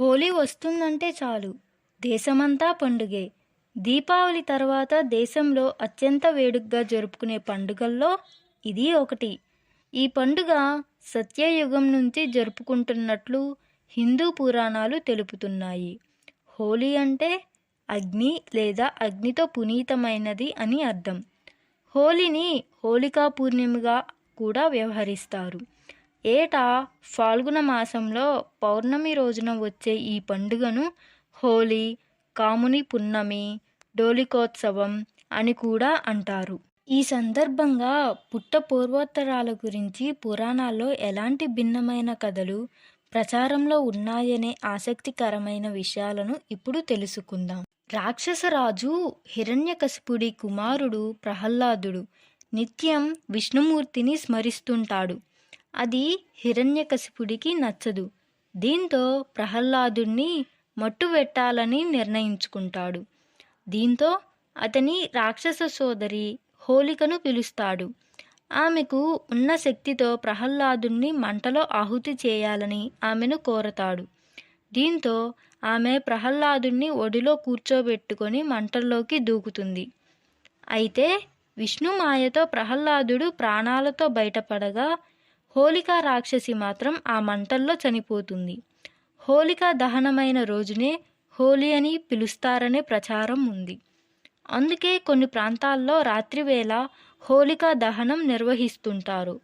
హోలీ వస్తుందంటే చాలు. దేశమంతా పండుగే. దీపావళి తర్వాత దేశంలో అత్యంత వేడుకగా జరుపుకునే పండుగల్లో ఇది ఒకటి. ఈ పండుగ సత్యయుగం నుంచి జరుపుకుంటున్నట్లు హిందూ పురాణాలు తెలుపుతున్నాయి. హోలీ అంటే అగ్ని లేదా అగ్నితో పునీతమైనది అని అర్థం. హోలీని హోలికా పూర్ణిమగా కూడా వ్యవహరిస్తారు. ఏటా ఫాల్గుణ మాసంలో పౌర్ణమి రోజున వచ్చే ఈ పండుగను హోలీ కాముని పున్నమి డోలికోత్సవం అని కూడా అంటారు. ఈ సందర్భంగా పుట్ట పూర్వోత్తరాల గురించి పురాణాల్లో ఎలాంటి భిన్నమైన కథలు ప్రచారంలో ఉన్నాయనే ఆసక్తికరమైన విషయాలను ఇప్పుడు తెలుసుకుందాం. రాక్షసరాజు హిరణ్యకశిపుడి కుమారుడు ప్రహ్లాదుడు నిత్యం విష్ణుమూర్తిని స్మరిస్తుంటాడు. అది హిరణ్యకశిపుడికి నచ్చదు. దీంతో ప్రహ్లాదుణ్ణి మట్టువెట్టాలని నిర్ణయించుకుంటాడు. దీంతో అతని రాక్షస సోదరి హోలికను పిలుస్తాడు. ఆమెకు ఉన్న శక్తితో ప్రహ్లాదుణ్ణి మంటలో ఆహుతి చేయాలని ఆమెను కోరతాడు. దీంతో ఆమె ప్రహ్లాదుణ్ణి ఒడిలో కూర్చోబెట్టుకొని మంటల్లోకి దూకుతుంది. అయితే విష్ణు మాయతో ప్రహ్లాదుడు ప్రాణాలతో బయటపడగా హోలికా రాక్షసి మాత్రం ఆ మంటల్లో చనిపోతుంది. హోలికా దహనమైన రోజునే హోలీ అని పిలుస్తారనే ప్రచారం ఉంది. అందుకే కొన్ని ప్రాంతాల్లో రాత్రివేళ హోలికా దహనం నిర్వహిస్తుంటారు.